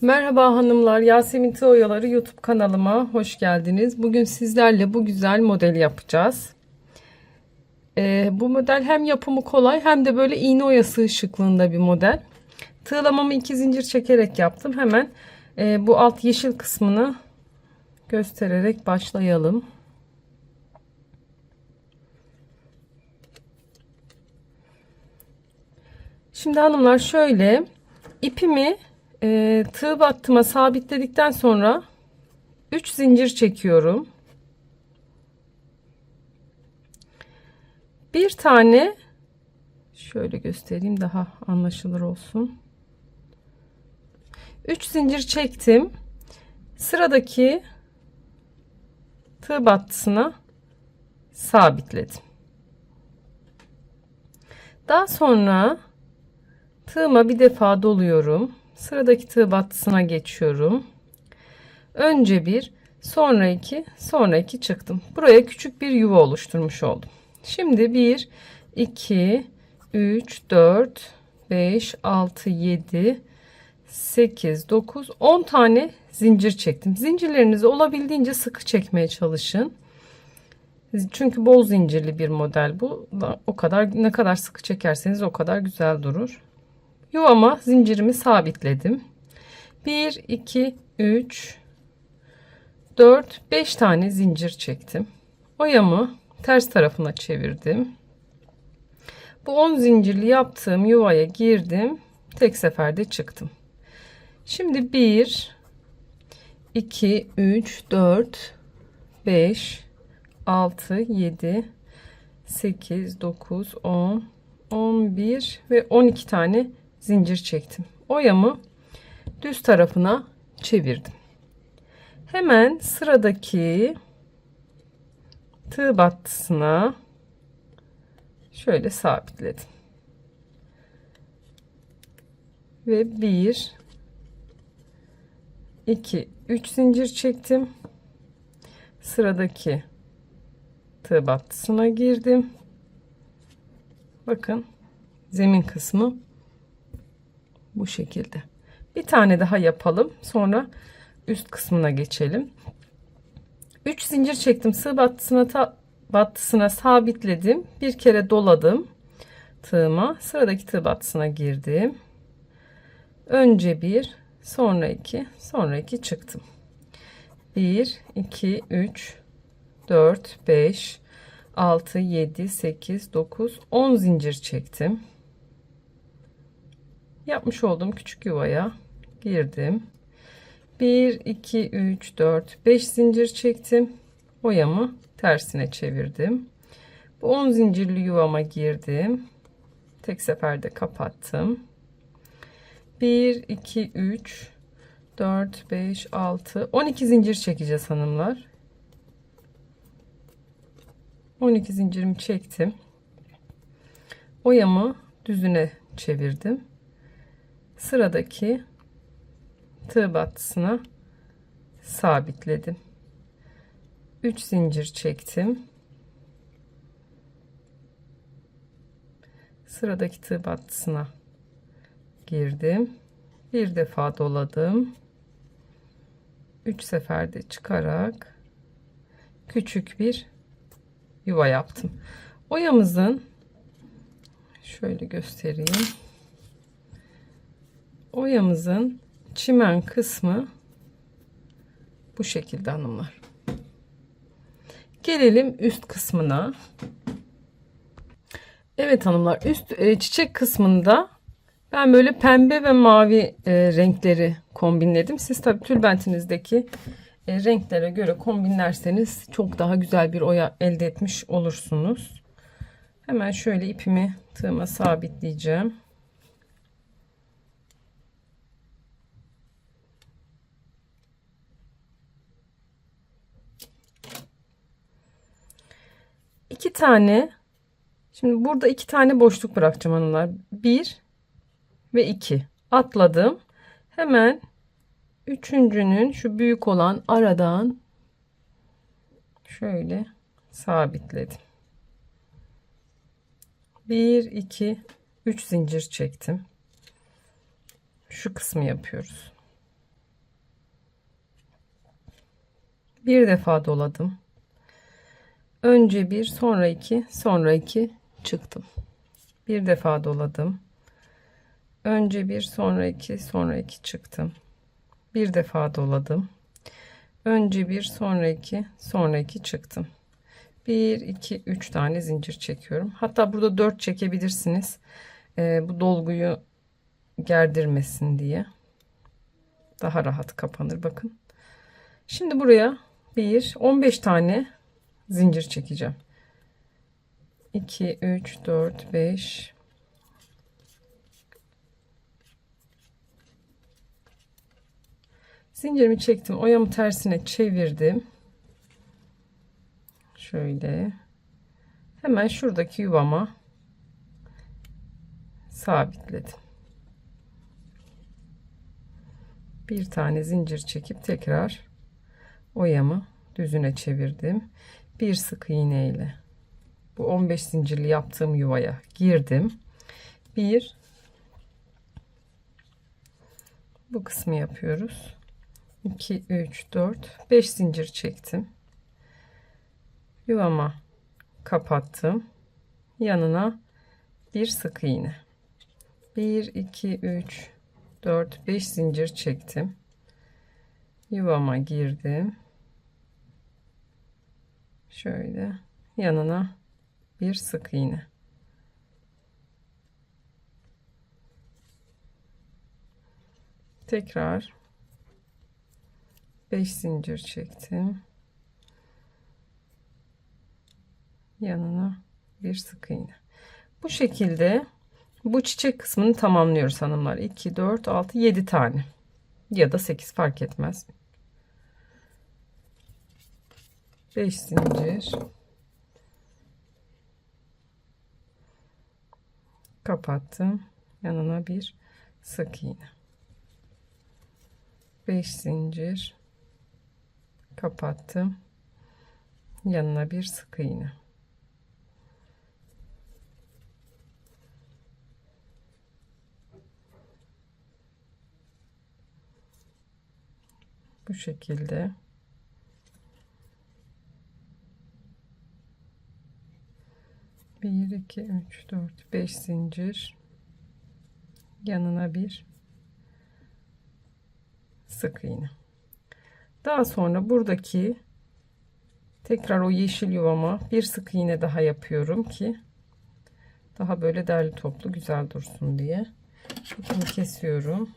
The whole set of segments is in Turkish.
Merhaba hanımlar, Yasemin Tığ Oyaları YouTube kanalıma hoş geldiniz. Bugün sizlerle bu güzel modeli yapacağız. Ee, bu model hem yapımı kolay hem de böyle iğne oyası şıklığında bir model. Tığlamamı iki zincir çekerek yaptım. Hemen e, bu alt yeşil kısmını göstererek başlayalım. Şimdi hanımlar şöyle ipimi e, tığ battıma sabitledikten sonra 3 zincir çekiyorum. Bir tane şöyle göstereyim daha anlaşılır olsun. 3 zincir çektim. Sıradaki tığ battısına sabitledim. Daha sonra tığıma bir defa doluyorum. Sıradaki tığ battısına geçiyorum. Önce bir, sonra iki, sonra iki çıktım. Buraya küçük bir yuva oluşturmuş oldum. Şimdi 1, 2, 3, 4, 5, 6, 7, 8, 9, 10 tane zincir çektim. Zincirlerinizi olabildiğince sıkı çekmeye çalışın. Çünkü bol zincirli bir model bu. O kadar ne kadar sıkı çekerseniz o kadar güzel durur. Yuvama zincirimi sabitledim. 1 2 3 4 5 tane zincir çektim. Oyamı ters tarafına çevirdim. Bu 10 zincirli yaptığım yuvaya girdim. Tek seferde çıktım. Şimdi 1 2 3 4 5 6 7 8 9 10 11 ve 12 tane zincir çektim. Oyamı düz tarafına çevirdim. Hemen sıradaki tığ battısına şöyle sabitledim. Ve 1 2 3 zincir çektim. Sıradaki tığ battısına girdim. Bakın zemin kısmı bu şekilde. Bir tane daha yapalım. Sonra üst kısmına geçelim. 3 zincir çektim. Sığ battısına ta, battısına sabitledim. Bir kere doladım tığıma. Sıradaki tığ battısına girdim. Önce bir, sonra iki, sonra iki çıktım. 1 2 3 4 5 6 7 8 9 10 zincir çektim yapmış olduğum küçük yuvaya girdim. 1 2 3 4 5 zincir çektim. Oyamı tersine çevirdim. Bu 10 zincirli yuvama girdim. Tek seferde kapattım. 1 2 3 4 5 6 12 zincir çekeceğiz hanımlar. 12 zincirimi çektim. Oyamı düzüne çevirdim sıradaki tığ battısına sabitledim. 3 zincir çektim. Sıradaki tığ battısına girdim. Bir defa doladım. 3 seferde çıkarak küçük bir yuva yaptım. Oyamızın şöyle göstereyim oyamızın çimen kısmı bu şekilde hanımlar. Gelelim üst kısmına. Evet hanımlar üst e, çiçek kısmında ben böyle pembe ve mavi e, renkleri kombinledim. Siz tabi tülbentinizdeki e, renklere göre kombinlerseniz çok daha güzel bir oya elde etmiş olursunuz. Hemen şöyle ipimi tığıma sabitleyeceğim. iki tane şimdi burada iki tane boşluk bırakacağım hanımlar. Bir ve iki atladım. Hemen üçüncünün şu büyük olan aradan şöyle sabitledim. 1 2 3 zincir çektim. Şu kısmı yapıyoruz. Bir defa doladım. Önce bir, sonra iki, sonra iki çıktım. Bir defa doladım. Önce bir, sonra iki, sonra iki çıktım. Bir defa doladım. Önce bir, sonra iki, sonra iki çıktım. 1, 2, 3 tane zincir çekiyorum. Hatta burada 4 çekebilirsiniz. Ee, bu dolguyu gerdirmesin diye. Daha rahat kapanır bakın. Şimdi buraya 1, 15 tane zincir çekeceğim. 2, 3, 4, 5, Zincirimi çektim. Oyamı tersine çevirdim. Şöyle. Hemen şuradaki yuvama sabitledim. Bir tane zincir çekip tekrar oyamı düzüne çevirdim. Bir sık iğne ile bu 15 zincirli yaptığım yuvaya girdim. Bir bu kısmı yapıyoruz. 2 3 4 5 zincir çektim. Yuvama kapattım. Yanına bir sık iğne. 1 2 3 4 5 zincir çektim. Yuvama girdim şöyle yanına bir sık iğne. Tekrar 5 zincir çektim. Yanına bir sık iğne. Bu şekilde bu çiçek kısmını tamamlıyoruz hanımlar. 2 4 6 7 tane ya da 8 fark etmez 5 zincir. Kapattım. Yanına bir sık iğne. 5 zincir. Kapattım. Yanına bir sık iğne. Bu şekilde bir iki üç dört beş zincir. Yanına bir sık iğne. Daha sonra buradaki tekrar o yeşil yuvama bir sık iğne daha yapıyorum ki daha böyle derli toplu güzel dursun diye. İpimi kesiyorum.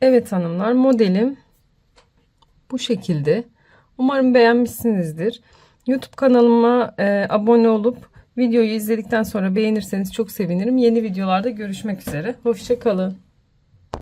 Evet hanımlar modelim bu şekilde umarım beğenmişsinizdir. YouTube kanalıma e, abone olup videoyu izledikten sonra beğenirseniz çok sevinirim. Yeni videolarda görüşmek üzere. Hoşçakalın